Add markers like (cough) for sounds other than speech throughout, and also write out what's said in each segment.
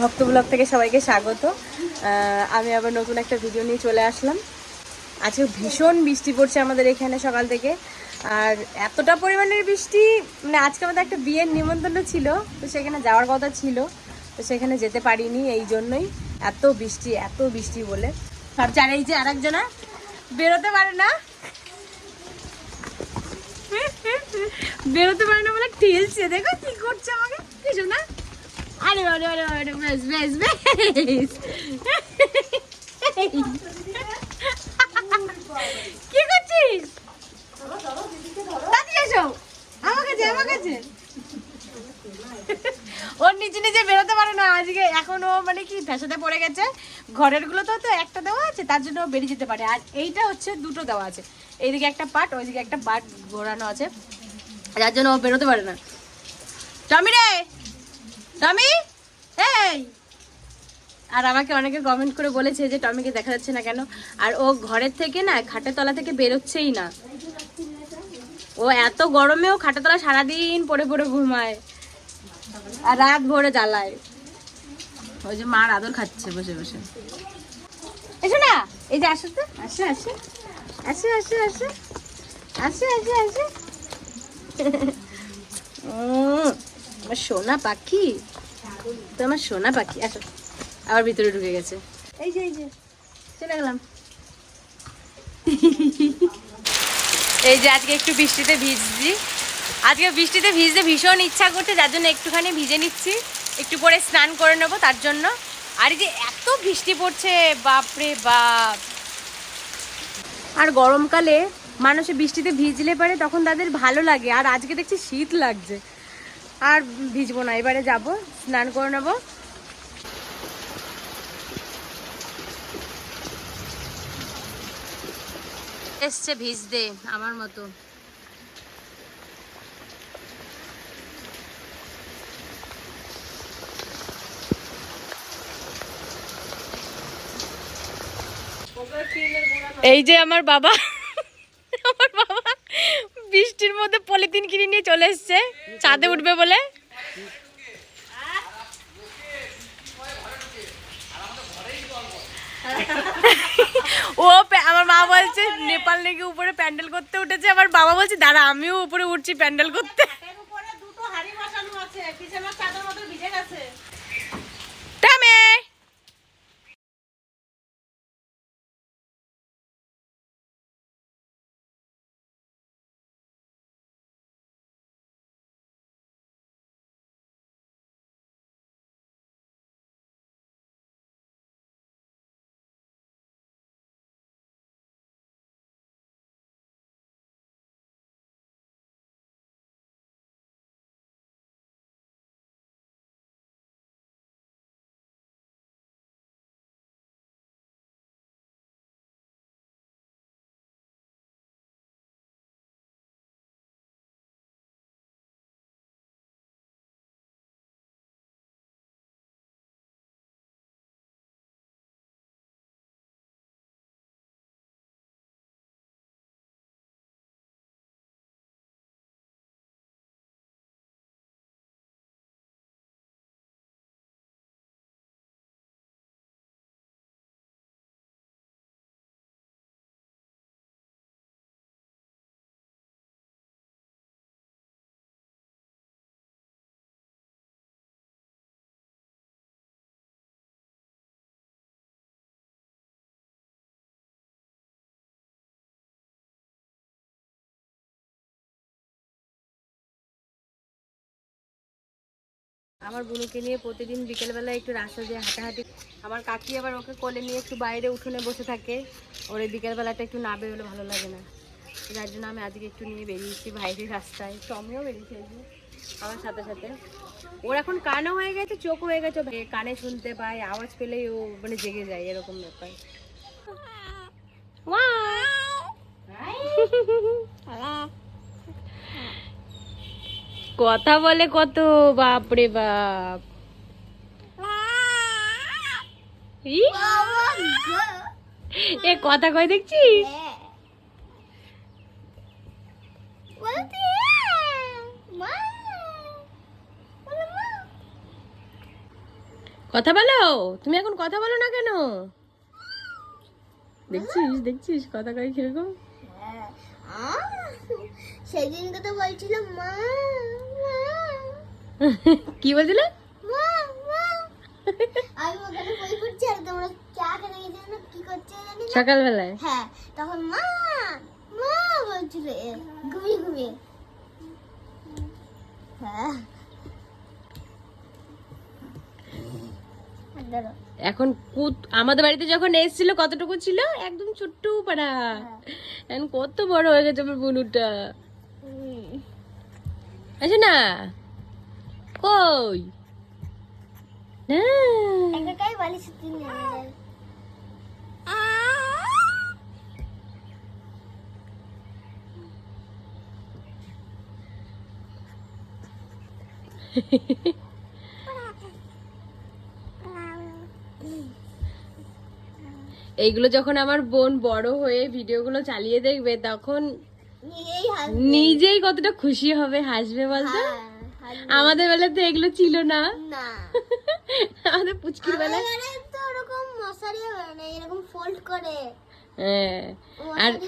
ভক্ত ব্লগ থেকে সবাইকে স্বাগত। আমি আবার নতুন একটা ভিডিও নিয়ে চলে আসলাম। আজকে ভীষণ বৃষ্টি পড়ছে আমাদের এখানে সকাল থেকে। আর এতটা পরিমাণের বৃষ্টি মানে আজকে আমাদের একটা বিয়ের নিমন্ত্রণ ছিল, তো সেখানে যাওয়ার কথা ছিল, তো সেখানে যেতে পারিনি এই জন্যই। এত বৃষ্টি এত বৃষ্টি বলে। আর যারা এই যে আর একজনা বেরোতে পারে না। বেরোতে পারে না বলে ঠেলছে। দেখো কি করছে আমাকে, কিছু না। আরে আরে আরে আরে, বেশ বেশ বেশ। কি করছিস? তাড়াতাড়ি এসো। আমার কাছে আমার কাছে। ওর নিচে নিচে বেরোতে পারে না। আজকে এখন ও মানে কি ফ্যাসাতে পড়ে গেছে। ঘরেরগুলো তো তো একটা দেওয়া আছে, তার জন্য বেরিয়ে যেতে পারে। আর এইটা হচ্ছে দুটো দেওয়া আছে। এইদিকে একটা পার্ট ওইদিকে একটা পার্ট ঘোরানো আছে। যার জন্য ও বেরোতে পারে না। টমি রে! টমি এই! আর আমাকে অনেকে কমেন্ট করে বলেছে যে টমিকে দেখা যাচ্ছে না কেন? আর ও ঘরের থেকে না খাটের তলা থেকে বেরোচ্ছেই না। ও এত গরমেও খাটের তলা সারাদিন পড়ে পড়ে ঘুমায়। আর রাত ভরে জ্বালায়। ওই যে মার আদর খাচ্ছে বসে বসে। এসো না! এই যে আসো তো। আসো আসো। আসো আসো আসো। আসো আসো আসো। আমার সোনা পাখি? তো আমার সোনা পাখি আসো। আবার ভিতরে ঢুকে গেছে। এই যে এই যে চলে গেলাম। এই যে আজকে একটু বৃষ্টিতে ভিজছি। আজকে বৃষ্টিতে ভিজতে ভীষণ ইচ্ছা করছে যার জন্য একটুখানি ভিজে নিচ্ছি। একটু পরে স্নান করে নেব তার জন্য। আর এই যে এত বৃষ্টি পড়ছে বাপরে বাপ। আর গরমকালে মানুষে বৃষ্টিতে ভিজলে পারে তখন তাদের ভালো লাগে। আর আজকে দেখছি শীত লাগছে। আর ভিজবো না, এবারে যাব, স্নান করে নেব। এসছে ভিজতে, আমার মতো। এই যে আমার বাবা আমার বাবা। বৃষ্টির মধ্যে পলিথিন কিনে নিয়ে চলে এসছে। চাঁদে উঠবে বলে। ও আমার মা বলছে, নেপাল নাকি উপরে প্যান্ডেল করতে উঠেছে? আমার বাবা বলছে, দাঁড়া, আমিও উপরে উঠছি প্যান্ডেল করতে। আমার বুনুকে নিয়ে প্রতিদিন বিকেলবেলা একটু রাস্তা দিয়ে হাঁটাহাঁটি। আমার কাকি আবার ওকে কোলে নিয়ে একটু বাইরে উঠোনে বসে থাকে। ওর এই বিকেলবেলাটা একটু না বেরোলে ভালো লাগে না। যার জন্য আমি আজকে একটু নিয়ে বেরিয়েছি বাইরের রাস্তায়। টমিও বেরিয়েছে আমার সাথে সাথে। ওর এখন কানও হয়ে গেছে চোখ হয়ে গেছে। কানে শুনতে পায় আওয়াজ পেলেই ও মানে জেগে যায় এরকম ব্যাপার। (laughs) কথা বলে কত বাপরে বাপ। এ কথা কয় দেখছিস? কথা বলো তুমি এখন কথা বলো না কেন? দেখছিস দেখছিস কথা কই কীরকম? হ্যাঁ। সেই দিনকে তো বলছিল মা মা, (laughs) কি বলছিলে? সকালবেলায়? হ্যাঁ তখন মা মা বলছিল ঘুমিয়ে ঘুমিয়ে। হ্যাঁ। এখন কুত আমাদের বাড়িতে যখন এসেছিল কতটুকু ছিল? একদম ছোট্ট পাড়া। এখন কত বড় হয়ে গেছে আমার বুনুটা। আছে না কই এইগুলো যখন আমার বোন বড় হয়ে ভিডিওগুলো চালিয়ে দেখবে তখন নিজেই কতটা খুশি হবে হাসবে বলতো? হ্যাঁ। আমাদের বেলাতে এগুলো ছিল না। না। (laughs) আমাদের পুচকির বেলা বেলায়। তো ওরকম মশারি হয় না এরকম ফোল্ড করে। হ্যাঁ। আর। (clears throat)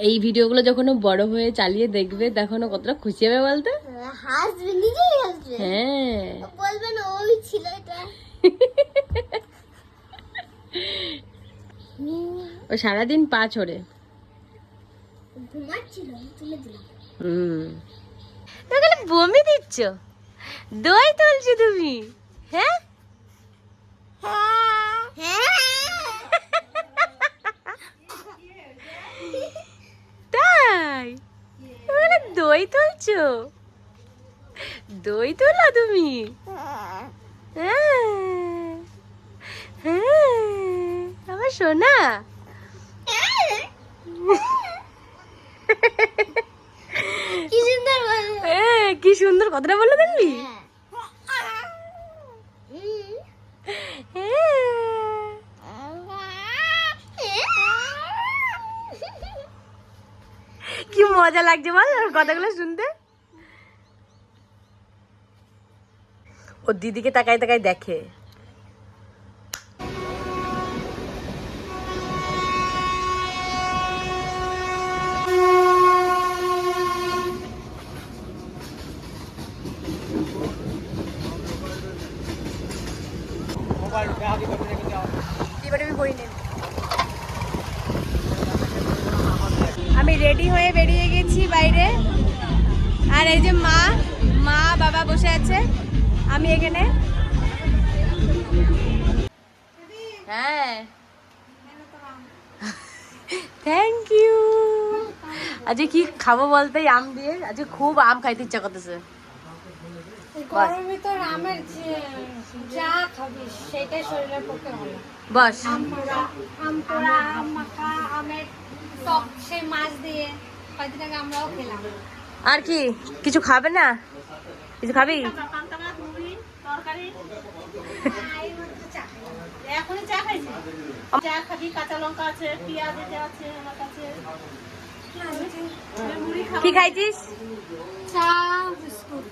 এই ভিডিওগুলো যখন বড় হয়ে চালিয়ে দেখবে তখন কতটা খুশি হবে বলতো? হ্যাঁ, হাসবে নিজেই হাসবে। হ্যাঁ। বলবে না ওই ছিল এটা। (laughs) ও সারাদিন পা ছড়ে। ঘুমাচ্ছিল তুলে দিলাম। হুম। তুমি বমি দিচ্ছ? দই তুলছো তুমি হ্যাঁ? তাই? তুমি দই তুলছো? দই তোলো তুমি? হ্যাঁ। হ্যাঁ আমার সোনা কি সুন্দর বলে এ, কি সুন্দর কথাটা বলল দেখলি কি মজা লাগছে বল ওর কথাগুলো শুনতে। ও দিদিকে তাকাই তাকাই দেখে। আমি রেডি হয়ে বেরিয়ে গেছি বাইরে। আর এই যে মা মা, বাবা বসে আছে। আমি এখানে। হ্যাঁ। থ্যাংক ইউ আজকে কি খাব বলতে? আম দিয়ে। আজকে খুব আম খাইতে ইচ্ছা করতেছে। গরমের ভিতর আমের যে- যা খাবি সেটাই শরীরের পক্ষে ভালো বস। আম পোড়া আম পোড়া আম মাখা আমের টক সেই মাছ দিয়ে কয়েকদিন আগে আমরাও খেলাম। আর কি কিছু খাবে না? কিছু খাবি? এখনই চা খাইছি? চা খাবি কাঁচা লঙ্কা আছে পেঁয়াজ আছে আমার কাছে। কি খাইছিস? চা বিস্কুট।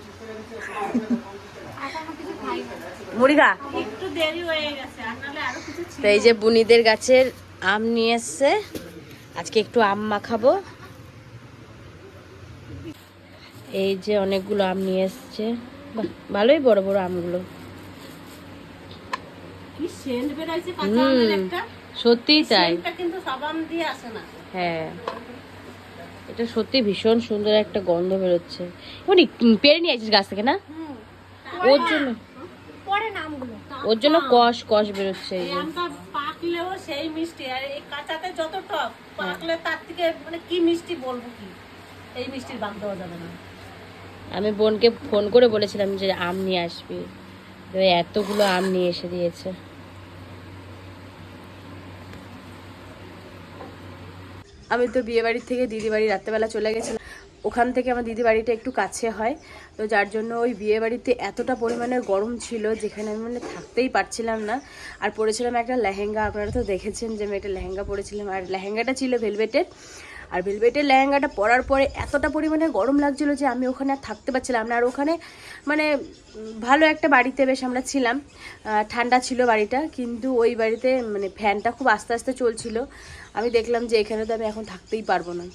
একটু দেরি হয়ে গেছে আরও কিছু তো এই যে বুনিদের গাছের আম নিয়ে এসছে। আজকে একটু আম মাখাবো। এই যে অনেকগুলো আম নিয়ে এসছে। ভালোই বড় বড় আমগুলো। সত্যিই তাই। কিন্তু সব আম দিয়ে আসে না। হ্যাঁ। এটা সত্যি ভীষণ সুন্দর একটা গন্ধ বেরোচ্ছে। উনি পেরে নিয়ে আসিস গাছ থেকে না? ওর জন্য ওর জন্য কষ কষ বেরোচ্ছে পাকলেও সেই মিষ্টি আর এই কাঁচাতে যত টক পাকলে তার থেকে মানে কি মিষ্টি বলব কি? এই মিষ্টির বাদ দেওয়া যাবে না। আমি বোনকে ফোন করে বলেছিলাম যে আম নিয়ে আসবি। এতগুলো আম নিয়ে এসে দিয়েছে। আমি তো বিয়ে বাড়ির থেকে দিদি বাড়ি রাত্রেবেলা চলে গেছিলাম। ওখান থেকে আমার দিদি বাড়িটা একটু কাছে হয়। তো যার জন্য ওই বিয়ে বাড়িতে এতটা পরিমাণে গরম ছিল যেখানে আমি মানে থাকতেই পারছিলাম না। আর পরেছিলাম একটা লেহেঙ্গা, আপনারা তো দেখেছেন যে আমি একটা লেহেঙ্গা পরেছিলাম। আর লেহেঙ্গাটা ছিল ভেলভেটের আর ভেলভেটের লেহেঙ্গাটা পরার পরে এতটা পরিমাণে গরম লাগছিল যে আমি ওখানে আর থাকতে পারছিলাম না। আর ওখানে মানে ভালো একটা বাড়িতে বেশ আমরা ছিলাম। ঠান্ডা ছিল বাড়িটা, কিন্তু ওই বাড়িতে মানে ফ্যানটা খুব আস্তে আস্তে চলছিল। আমি দেখলাম যে এখানে তো আমি এখন থাকতেই পারব না।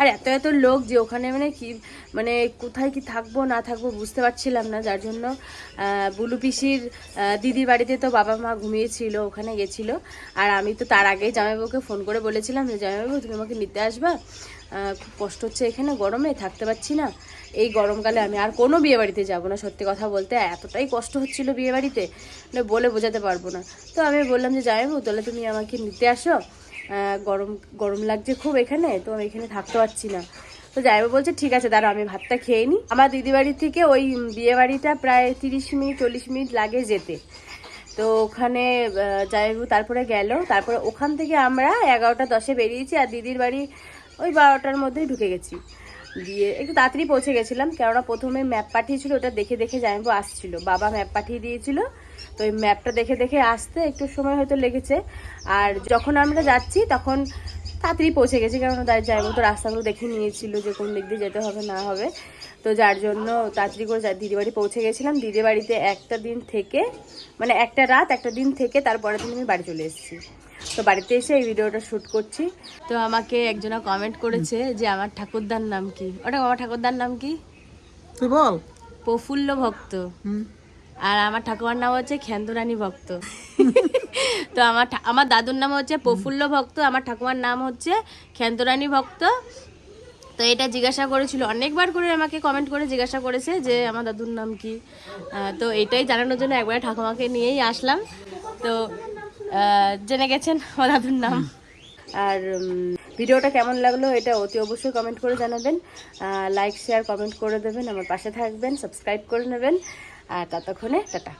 আর এত এত লোক যে ওখানে মানে কি মানে কোথায় কি থাকব, না থাকব বুঝতে পারছিলাম না। যার জন্য বুলু পিসির দিদির বাড়িতে তো বাবা মা ঘুমিয়েছিল, ওখানে গেছিল। আর আমি তো তার আগেই জামাইবাবুকে ফোন করে বলেছিলাম যে, জামাইবাবু, তুমি আমাকে নিতে আসবা? খুব কষ্ট হচ্ছে এখানে, গরমে থাকতে পারছি না। এই গরমকালে আমি আর কোনো বিয়ে বাড়িতে যাব না, সত্যি কথা বলতে। এতটাই কষ্ট হচ্ছিল বিয়ে বাড়িতে মানে বলে বোঝাতে পারব না। তো আমি বললাম যে, জামাইবাবু, তাহলে তুমি আমাকে নিতে আসো। গরম গরম লাগছে খুব এখানে, তো আমি এখানে থাকতে পারছি না। তো জামাইবাবু বলছে, ঠিক আছে দাঁড়া আমি ভাতটা খেয়ে নিই আমার দিদি বাড়ি থেকে ওই বিয়ে বাড়িটা প্রায় তিরিশ মিনিট, চল্লিশ মিনিট লাগে যেতে। তো ওখানে জামাইবাবু তারপরে গেল। তারপরে ওখান থেকে আমরা এগারোটা দশে বেরিয়েছি আর দিদির বাড়ি ওই বারোটার মধ্যেই ঢুকে গেছি। দিয়ে একটু তাড়াতাড়ি পৌঁছে গেছিলাম, কেননা প্রথমে ম্যাপ পাঠিয়েছিল, ওটা দেখে দেখে জামাইবাবু আসছিল। বাবা ম্যাপ পাঠিয়ে দিয়েছিল। তো ওই ম্যাপটা দেখে দেখে আসতে একটু সময় হয়তো লেগেছে। আর যখন আমরা যাচ্ছি তখন তাড়াতাড়ি পৌঁছে গেছি কারণ তাই জামাইবাবু তো রাস্তাগুলো দেখে নিয়েছিল যে কোন দিক দিয়ে যেতে হবে না হবে। তো যার জন্য তাড়াতাড়ি করে যা- দিদি বাড়ি পৌঁছে গেছিলাম। দিদি বাড়িতে একটা দিন থেকে মানে একটা রাত একটা দিন থেকে তারপরের দিন আমি বাড়ি চলে এসেছি। তো বাড়িতে এসে এই ভিডিওটা শ্যুট করছি। তো আমাকে একজনা কমেন্ট করেছে যে আমার ঠাকুরদার নাম কি? ওটা আমার ঠাকুরদার নাম কি? তুই বল। প্রফুল্ল ভক্ত। হুম। আর আমার ঠাকুমার নাম হচ্ছে খ্যান্দরানী ভক্ত। (laughs) তো আমার আমার দাদুর নাম হচ্ছে প্রফুল্ল ভক্ত, আমার ঠাকুমার নাম হচ্ছে খ্যান্তরানী ভক্ত। তো এটা জিজ্ঞাসা করেছিল, অনেকবার করে আমাকে কমেন্ট করে জিজ্ঞাসা করেছে যে আমার দাদুর নাম কি। তো এটাই জানানোর জন্য একবার ঠাকুমাকে নিয়েই আসলাম। তো জেনে গেছেন আমার দাদুর নাম। আর ভিডিওটা কেমন লাগল এটা অতি অবশ্যই কমেন্ট করে জানাবেন। লাইক শেয়ার কমেন্ট করে দেবেন, আমার পাশে থাকবেন সাবস্ক্রাইব করে নেবেন। আর ততক্ষণে টাটা।